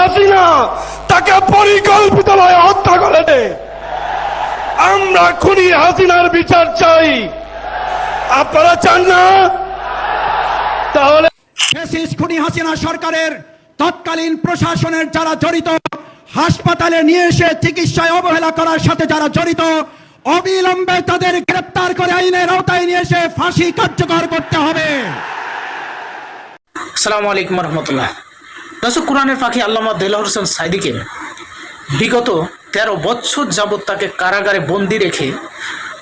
হাসিনা তাকে পরিকল্পিতভাবে হত্যা করেছে আমরা খুনি হাসিনার বিচার চাই। আপনারা চান না? তাহলে খুনি হাসিনা সরকারের তৎকালীন প্রশাসনের যারা জড়িত হাসপাতালে নিয়ে এসে চিকিৎসায় অবহেলা করার সাথে যারা জড়িত অবিলম্বে তাদের গ্রেপ্তার করে আইনের আওতায় নিয়ে এসে ফাঁসি কার্যকর করতে হবে। আসসালামু আলাইকুম রহমতুল্লাহ। দর্শক কোরআনের পাখি আল্লামা দেলাহ হোসেন সাইদিকে বিগত তেরো বছর যাবৎ তাকে কারাগারে বন্দি রেখে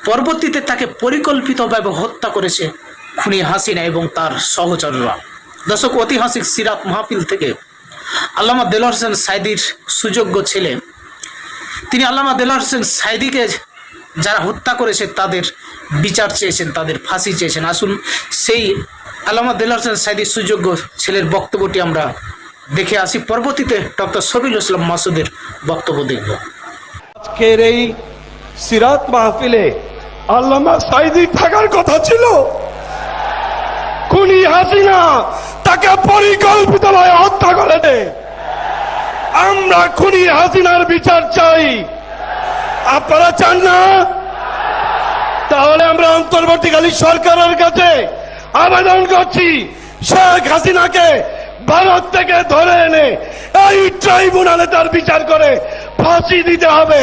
পরবর্তীতে তাকে পরিকল্পিতভাবে হত্যা করেছে খুনি হাসিনা এবং তার সহচররা। দর্শক, ঐতিহাসিক সিরাত মাহফিল থেকে আল্লামা দেলাহ হোসেন সাইদির সুযোগ্য ছেলে, তিনি আল্লামা দেলাহ হোসেন সাইদিকে যারা হত্যা করেছে তাদের বিচার চেয়েছেন, তাদের ফাঁসি চেয়েছেন। আসুন, সেই আল্লামা দেলাহ হোসেন সাইদির সুযোগ্য ছেলের বক্তব্যটি আমরা দেখে আসি পরবর্তীতে ডক্টর শফিল ইসলাম মাসুদের বক্তব্য দেখব। আজকের এই সিরাত মাহফিলে আল্লামা সাইদি থাকার কথা ছিল। খুনি হাসিনা তাকে পরিকল্পিতভাবে হত্যা করেছে আমরা খুনি হাসিনার বিচার চাই। আপনারা চান না? তাহলে আমরা অন্তর্বর্তীকালীন সরকারের কাছে আবেদন করছি, শেখ হাসিনাকে ভারত থেকে ধরে এনে এই ট্রাইব্যুনালে তার বিচার করে ফাঁসি দিতে হবে।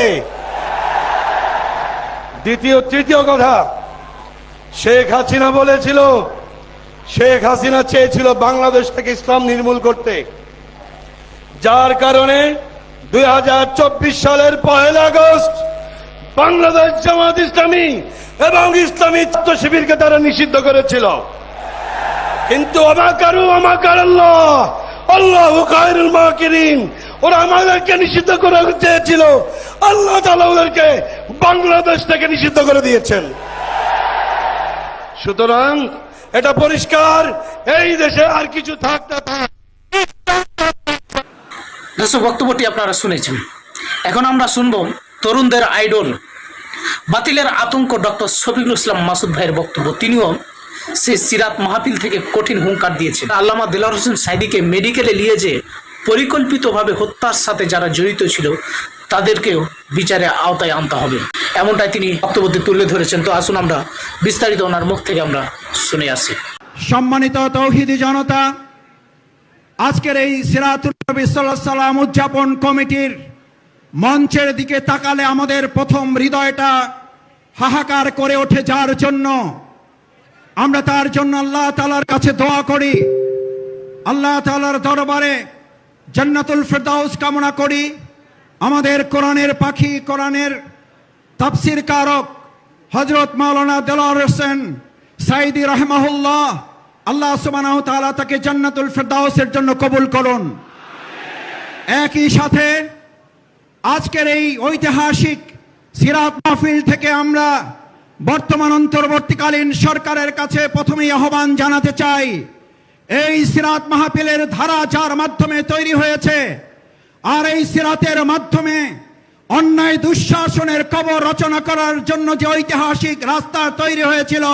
দ্বিতীয়, তৃতীয় কথা, শেখ হাসিনা বলেছিল, শেখ হাসিনা চেয়েছিল বাংলাদেশ থেকে ইসলাম নির্মূল করতে। যার কারণে দু হাজার চব্বিশ সালের পহেলা আগস্ট বাংলাদেশ জামাত ইসলামী এবং ইসলামী ছাত্র শিবিরকে তারা নিষিদ্ধ করেছিল। কিন্তু অমাকারু অমাকার আল্লাহ আল্লাহ খায়রুল মাকিরিন। ওরা আমাদেরকে নিষিদ্ধ করে চেয়েছিল। আল্লাহ তাআলা ওদেরকে বাংলাদেশ থেকে নিষিদ্ধ করে দিয়েছেন। সুতরাং এটা পরিষ্কার। এই দেশে আর কিছু থাক না থাক। দর্শক, বক্তব্যটি আপনারা শুনেছেন। এখন আমরা শুনব তরুণদের আইডল। বাতিলের আতঙ্ক ডক্টর শফিকুল ইসলাম মাসুদ ভাইয়ের বক্তব্য। তিনিও সে সিরাত মাহফিল থেকে কঠিন হুঙ্কার দিয়েছেন আল্লামা দিলার হোসেন সাইদিকে মেডিকেলে নিয়ে যে পরিকল্পিতভাবে হত্যার সাথে যারা জড়িত ছিল, তাদেরকেও বিচারে আওতায় আনতে হবে। এমনটাই তিনি বক্তব্যতে তুলে ধরেছেন। তো আসুন আমরা বিস্তারিত ওনার মুখ থেকে আমরা শুনে আসি। সম্মানিত তৌহিদি জনতা, আজকের এই সিরাতুল নবী উদযাপন কমিটির মঞ্চের দিকে তাকালে আমাদের প্রথম হৃদয়টা হাহাকার করে ওঠে যার জন্য আমরা তার জন্য আল্লাহ তাআলার কাছে দোয়া করি। আল্লাহ তালার দরবারে জান্নাতুল ফেরদাউস কামনা করি। আমাদের কোরআনের পাখি, কোরআনের তাফসির কারক হজরত মাওলানা দেলার হোসেন সাইদি রহমাহুল্লাহ, আল্লাহ সুবহানাহু তাআলা তাকে জান্নাতুল ফেরদাউসের জন্য কবুল করুন। একই সাথে আজকের এই ঐতিহাসিক সিরাত মাহফিল থেকে আমরা বর্তমান অন্তর্বর্তীকালীন সরকারের কাছে প্রথমেই আহ্বান জানাতে চাই, এই সিরাত মাহফিলের ধারা যার মাধ্যমে তৈরি হয়েছে, আর এই সিরাতের মাধ্যমে অন্যায় দুঃশাসনের কবর রচনা করার জন্য যে ঐতিহাসিক রাস্তা তৈরি হয়েছিল,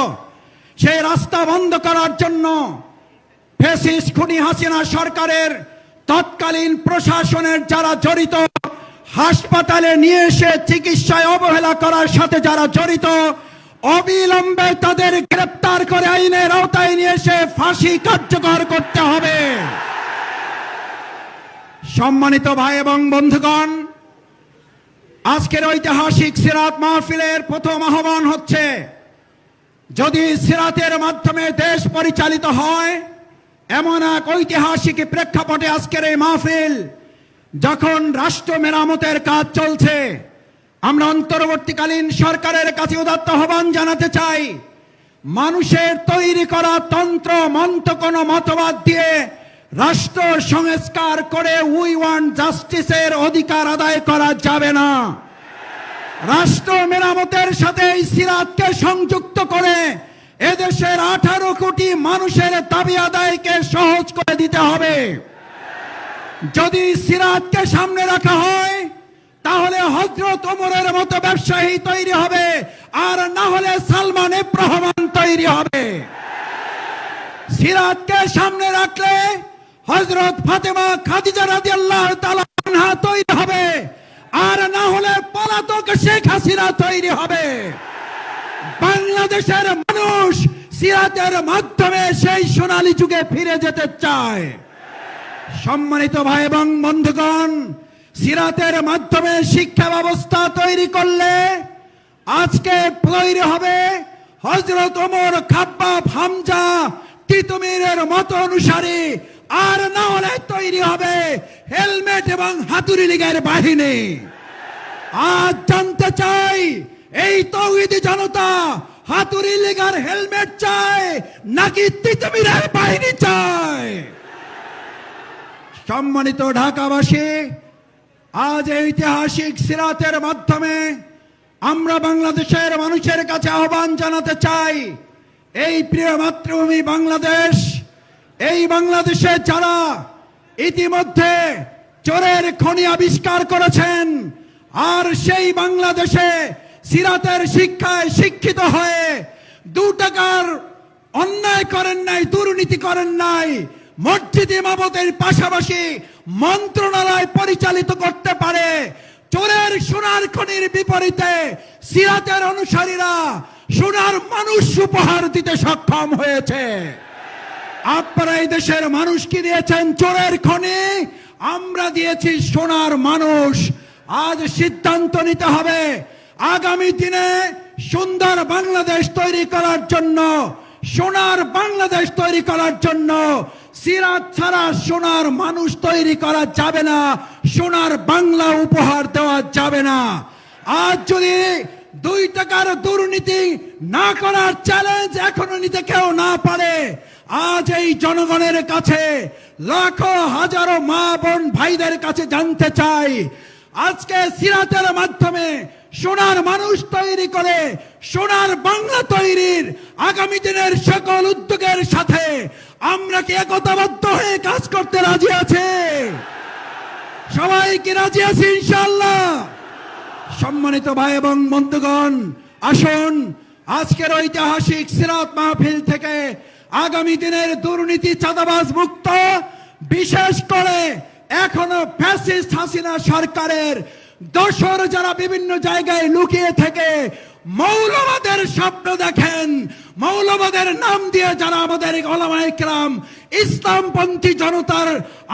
সেই রাস্তা বন্ধ করার জন্য ফেসিস খুনি হাসিনা সরকারের তৎকালীন প্রশাসনের যারা জড়িত, হাসপাতালে নিয়ে এসে চিকিৎসায় অবহেলা করার সাথে যারা জড়িত অবিলম্বে তাদের গ্রেপ্তার করে আইনের আওতায় নিয়ে এসে ফাঁসি কার্যকর করতে হবে। সম্মানিত ভাই এবং বন্ধুগণ, আজকের ঐতিহাসিক সিরাত মাহফিলের প্রথম আহ্বান হচ্ছে, যদি সিরাতের মাধ্যমে দেশ পরিচালিত হয়, এমন এক ঐতিহাসিক প্রেক্ষাপটে আজকের এই মাহফিল যখন রাষ্ট্র মেরামতের কাজ চলছে আমরা অন্তর্বর্তীকালীন সরকারের কাছে উদাত্ত আহ্বান জানাতে চাই, মানুষের তৈরি করা তন্ত্র, মন্ত্র কোনো মতবাদ দিয়ে রাষ্ট্র সংস্কার করে উই ওয়ান জাস্টিসের অধিকার আদায় করা যাবে না। রাষ্ট্র মেরামতের সাথে এই সিরাতকে সংযুক্ত করে এদেশের আঠারো কোটি মানুষের দাবি আদায়কে সহজ করে দিতে হবে। যদি সিরাতকে সামনে রাখা হয় তাহলে হজরত ওমরের মতো ব্যবসায়ী তৈরি হবে, আর না হলে সালমান রহমান তৈরি হবে। সিরাতকে সামনে রাখলে হজরত ফাতেমা খাদিজা তাআলা আনহা তৈরি হবে, আর না হলে পলাতক শেখ হাসিনা তৈরি হবে। বাংলাদেশের মানুষ সিরাতের মাধ্যমে সেই সোনালী যুগে ফিরে যেতে চায়। সম্মানিত ভাই এবং বন্ধুগণ সিরাতের মাধ্যমে শিক্ষা ব্যবস্থা তৈরি করলে আজকে তৈরি হবে হজরত ওমর খাব্বাব হামজা তিতুমিরের মত অনুসারী। আর না হলে তৈরি হবে হেলমেট এবং হাতুড়ি লীগের বাহিনী। আজ জানতে চাই, এই তৌহিদি জনতা হাতুড়ি লীগার হেলমেট চায় নাকি তিতুমিরের বাহিনী চায়? সম্মানিত ঢাকাবাসী আজ এই ঐতিহাসিক সিরাতের মাধ্যমে আমরা বাংলাদেশের মানুষের কাছে আহ্বান জানাতে চাই, এই প্রিয় মাতৃভূমি বাংলাদেশ, এই বাংলাদেশে যারা ইতিমধ্যে চোরের খনি আবিষ্কার করেছেন, আর সেই বাংলাদেশে সিরাতের শিক্ষায় শিক্ষিত হয়ে দু টাকার অন্যায় করেন নাই, দুর্নীতি করেন নাই, মসজিদ ইমামতের পাশাপাশি মন্ত্রণালয় পরিচালিত করতে পারে। চোরের সোনার খনির বিপরীতে সিরাতের অনুসারীরা সোনার মানুষ উপহার দিতে সক্ষম হয়েছে। আপনারা এই দেশের মানুষ কি দিয়েছেন? চোরের খনি? আমরা দিয়েছি সোনার মানুষ। আজ সিদ্ধান্ত নিতে হবে আগামী দিনে সুন্দর বাংলাদেশ তৈরি করার জন্য, সোনার বাংলাদেশ তৈরি করার জন্য সিরাত ছাড়া সোনার মানুষ তৈরি করা যাবে না, সোনার বাংলা উপহার দেওয়া যাবে না। আজ যদি দুই টাকার দুর্নীতি না করার চ্যালেঞ্জ এখনও নিতে কেউ না পারে, আজ এই জনগণের কাছে, লাখো হাজারো মা বোন ভাইদের কাছে জানতে চাই, আজকে সিরাতের মাধ্যমে সোনার মানুষ তৈরি করে, সোনার বাংলা তৈরির আগামী দিনের সকল উদ্যোগের সাথে আমরা কি একতাবদ্ধ হয়ে কাজ করতে রাজি আছে? সবাই কি রাজি আছে ইনশাল্লাহ সম্মানিত ভাই এবং বন্ধুগণ, আসুন আজকের ঐতিহাসিক সিরাত মাহফিল থেকে আগামী দিনের দুর্নীতি চাঁদাবাজ মুক্ত, বিশেষ করে এখনও ফ্যাসিস্ট হাসিনা সরকারের দোসর যারা বিভিন্ন জায়গায় লুকিয়ে থেকে মৌলবাদের স্বপ্ন দেখেন। মৌলবাদের নাম দিয়ে যারা আমাদের ওলামায়ে ইসলামপন্থী জনতার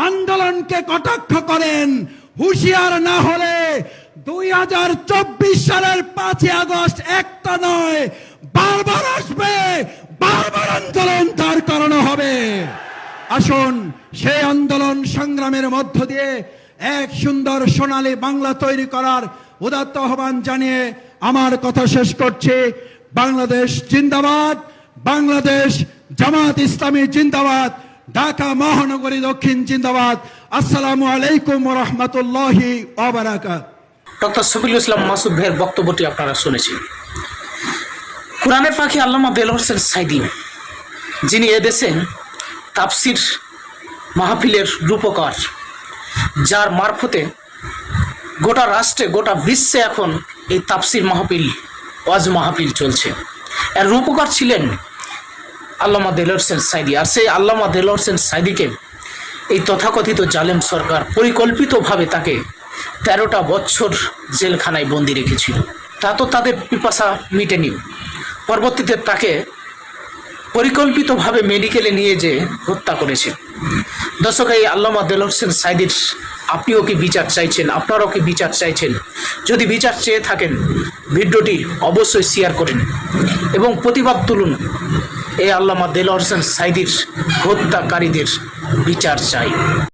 আন্দোলনকে কটাক্ষ করেন, হুঁশিয়ার না হলে দুই হাজার চব্বিশ সালের পাঁচই আগস্ট একটা নয়, বারবার আসবে, বারবার আন্দোলন তার কারণে হবে। আসুন সেই আন্দোলন সংগ্রামের মধ্য দিয়ে এক সুন্দর সোনালী বাংলা তৈরি করার উদাত্ত আহ্বান জানিয়ে আমার কথা শেষ করছি। বাংলাদেশ জিন্দাবাদ, বাংলাদেশ জামাত ইসলামী জিন্দাবাদ, ঢাকা মহানগরী দক্ষিণ জিন্দাবাদ। আসসালামু আলাইকুম রহমতুল্লাহি ওবরাকাত ডক্টর সফিল ইসলাম মাসুদ ভাইয়ের বক্তব্যটি আপনারা শুনেছেন কোরআনের পাখি আল্লামা বেল হোসেন সাইদি, যিনি এদেশে তাপসির মাহফিলের রূপকার, যার মারফতে গোটা রাষ্ট্রে, গোটা বিশ্বে এখন এই তাপসির মাহফিল, ওয়াজ মাহফিল চলছে। এর রূপকার ছিলেন আল্লামা দেল হোসেন সাইদি। আর সেই আল্লামা দেল হোসেন সাইদিকে এই তথাকথিত জালেম সরকার পরিকল্পিতভাবে তাকে তেরোটা বছর জেলখানায় বন্দি রেখেছিল। তা তো তাদের পিপাসা মিটেনি। পরবর্তীতে তাকে পরিকল্পিতভাবে মেডিকেলে নিয়ে যে হত্যা করেছে। দর্শক, এই আল্লামা দেল হোসেন সাইদির আপনিও কি বিচার চাইছেন? আপনারাও কি বিচার চাইছেন? যদি বিচার চেয়ে থাকেন, ভিডিওটি অবশ্যই শেয়ার করেন এবং প্রতিবাদ তুলুন। এ আল্লামা দেল হোসেন সাইদির হত্যাকারীদের বিচার চাই।